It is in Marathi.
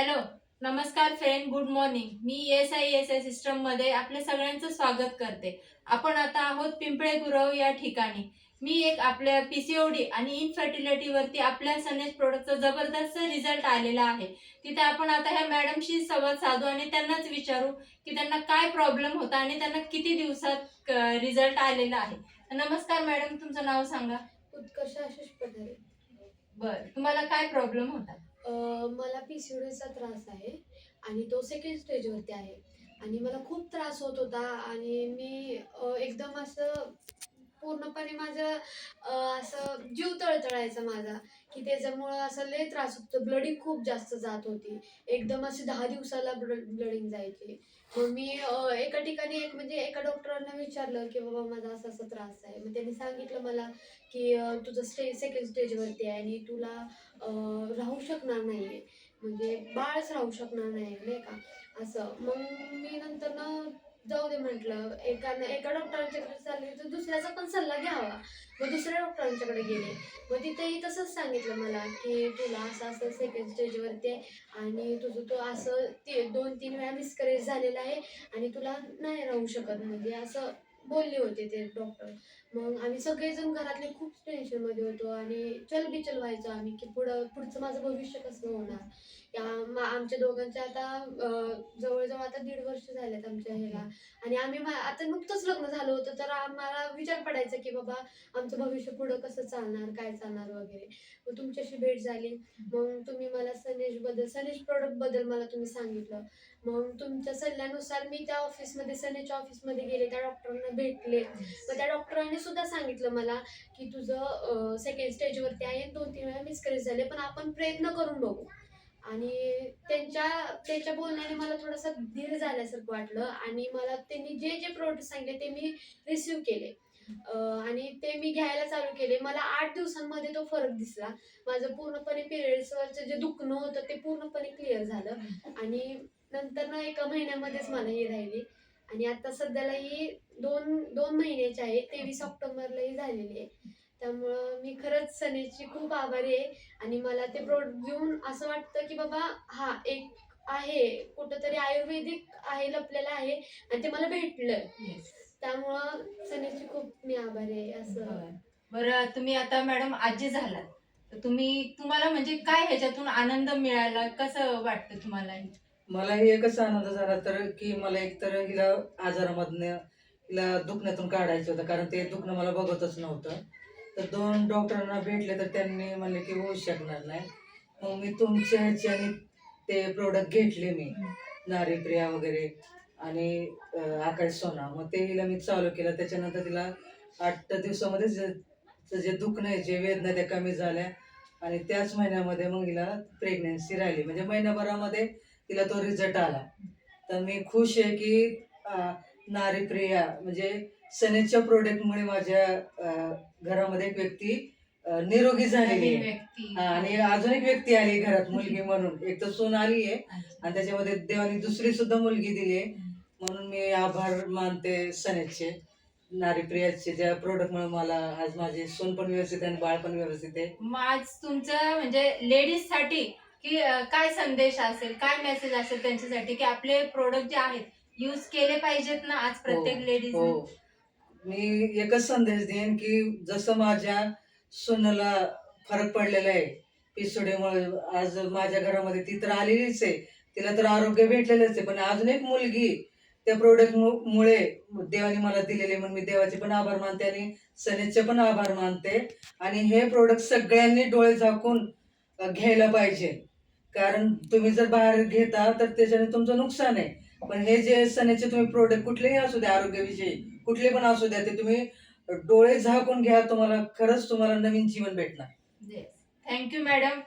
हॅलो नमस्कार फ्रेंड गुड मॉर्निंग मी एस आय एस आय सिस्टममध्ये आपल्या सगळ्यांचं स्वागत करते. आपण आता आहोत पिंपळे गुरव या ठिकाणी. मी एक आपल्या पीसीओडी आणि इनफर्टिलिटी वरती आपल्या सनेज प्रोडक्टचा जबरदस्त रिझल्ट आलेला आहे. तिथे आपण आता ह्या मॅडमशी संवाद साधू आणि त्यांनाच विचारू की त्यांना काय प्रॉब्लेम होता आणि त्यांना किती दिवसात रिझल्ट आलेला आहे. नमस्कार मॅडम तुमचं नाव सांगा. उत्कर्ष आशिष पठारे. बर तुम्हाला काय प्रॉब्लेम होता? अं, मला पीसीओडीचा त्रास आहे आणि तो सेकंड स्टेजवरती आहे. आणि मला खूप त्रास होत होता आणि मी अं, एकदम असं पूर्णपणे माझं असं जीव तळतळायचा माझा. की त्याच्यामुळं असं लय त्रास होतो. ब्लडिंग खूप जास्त जात होती. एकदम अशी दहा दिवसाला ब्लडिंग जायची. मग मी एका ठिकाणी एक म्हणजे एका डॉक्टरांना विचारलं की बाबा माझा असा असा त्रास आहे. मग त्यांनी सांगितलं मला की तुझं स्टेज सेकंड स्टेजवरती आहे आणि तुला राहू शकणार नाही आहे म्हणजे बाळच राहू शकणार नाही नाही का? असं. मग मी नंतर ना जाऊ दे म्हटलं. एका एका डॉक्टरांच्याकडे चालले दुसऱ्याचा पण सल्ला घ्यावा. मग दुसऱ्या डॉक्टरांच्याकडे गेले. मग तिथेही तसंच सांगितलं मला की तुला असं असं सेकंड स्टेजवरती आहे आणि तुझं तो असं ते दोन तीन वेळा मिसकरेज झालेला आहे आणि तुला नाही राहू शकत. म्हणजे असं बोलले होते ते डॉक्टर. मग आम्ही सगळेजण घरातले खूप टेन्शनमध्ये होतो आणि चल बिचल व्हायचो आम्ही की पुढं पुढचं माझं भविष्य कसं होणार? या आमच्या दोघांच्या आता जवळजवळ आता दीड वर्ष झालेत आमच्या ह्याला. आणि आम्ही आता नुकतंच लग्न झालं होतं तर आम्हाला विचार पडायचा की बाबा आमचं भविष्य पुढं कसं चालणार काय चालणार वगैरे. मग तुमच्याशी भेट झाली. मग तुम्ही मला सनेशबद्दल सनेश प्रोडक्टबद्दल मला तुम्ही सांगितलं. मग तुमच्या सल्ल्यानुसार मी त्या ऑफिसमध्ये सनेच्या ऑफिसमध्ये गेले त्या डॉक्टरांना भेटले. मग त्या डॉक्टरांनी सुद्धा सांगितलं मला की तुझं सेकंड स्टेजवरती आहे. दोन तीन वेळा मिसकरेज झाले पण आपण प्रयत्न करून बघू. आणि त्यांच्या त्यांच्या बोलण्याने मला थोडासा धीर झाल्यासारखं वाटलं. आणि मला त्यांनी जे जे प्रोडक्ट सांगितले ते मी रिसिव्ह केले. आणि ते मी घ्यायला चालू केले. मला आठ दिवसांमध्ये तो फरक दिसला. माझं पूर्णपणे पिरियड्सवरचं जे दुखणं होतं ते पूर्णपणे क्लिअर झालं. आणि नंतर ना एका महिन्यामध्येच मला ही राहिली. आणि आता सध्याला ही दोन दोन महिन्याची आहे तेवीस ऑक्टोबरला ही झालेली आहे. त्यामुळं मी खरंच सनेची खूप आभारी आहे आणि मला ते प्रोडक्ट घेऊन असं वाटतं की बाबा हा एक आहे कुठंतरी आयुर्वेदिक आहे लपलेलं आहे आणि ते मला भेटलं. त्यामुळं सनेची खूप मी आभारी आहे असं. बरं. तुम्ही आता मॅडम आजी झालात. तर तुम्ही तुम्हाला म्हणजे काय ह्याच्यातून आनंद मिळाला? कसं वाटतं तुम्हाला? हे? मलाही एकच आनंद झाला तर की मला एकतर हिला आजारामधनं तिला दुखण्यातून काढायचं होतं कारण ते दुखणं मला बघतच नव्हतं. तर दोन डॉक्टरांना भेटले तर त्यांनी म्हणले की होऊ शकणार नाही. मग मी तुमच्या ह्याच्याने ते प्रोडक्ट घेतले मी नारीप्रिया वगैरे आणि आकाश सोना. मग ते हिला मी चालू केलं. त्याच्यानंतर तिला आठ दिवसामध्ये जे जे- दुखणं आहे जे वेदना त्या कमी झाल्या. आणि त्याच महिन्यामध्ये मग हिला प्रेग्नेन्सी राहिली. म्हणजे महिन्याभरामध्ये तिला तो रिझल्ट आला. तर मी खुश आहे की नारीप्रिया म्हणजे सनेजच्या प्रोडक्टमुळे माझ्या घरामध्ये एक व्यक्ती निरोगी झालेली आहे. आणि अजून एक व्यक्ती आली घरात मुलगी म्हणून. एक तर सून आली आहे. आणि त्याच्यामध्ये देवाने दुसरी सुद्धा मुलगी दिली आहे. म्हणून मी आभार मानते सनेजचे नारीप्रियाचे ज्या प्रोडक्टमुळे मला आज माझी सून पण व्यवस्थित आहे आणि बाळ पण व्यवस्थित आहे. आज तुमचं म्हणजे लेडीजसाठी की काय संदेश असेल काय मेसेज असेल त्यांच्यासाठी की आपले प्रोडक्ट जे आहेत युज केले पाहिजेत ना आज प्रत्येक लेडीज हो मी एकच संदेश देईन की जसं माझ्या सुनेला फरक पडलेला आहे पिसोडीमुळे आज माझ्या घरामध्ये ती तर आलेलीच आहे. तिला तर आरोग्य भेटलेलंच आहे. पण अजून एक मुलगी त्या प्रोडक्ट मुळे देवाने मला दिलेले म्हणून मी देवाचे पण आभार मानते आणि सनेजचे पण आभार मानते. आणि हे प्रोडक्ट सगळ्यांनी डोळे झाकून घ्यायला पाहिजे. कारण तुम्ही जर बाहेर घेता तर त्याच्याने तुमचं नुकसान आहे. पण हे जे सणाचे तुम्ही प्रोडक्ट कुठलेही असू द्या आरोग्याविषयी कुठले पण असू द्या ते तुम्ही डोळे झाकून घ्या तुम्हाला खरंच तुम्हाला नवीन जीवन भेटणार. Thank you madam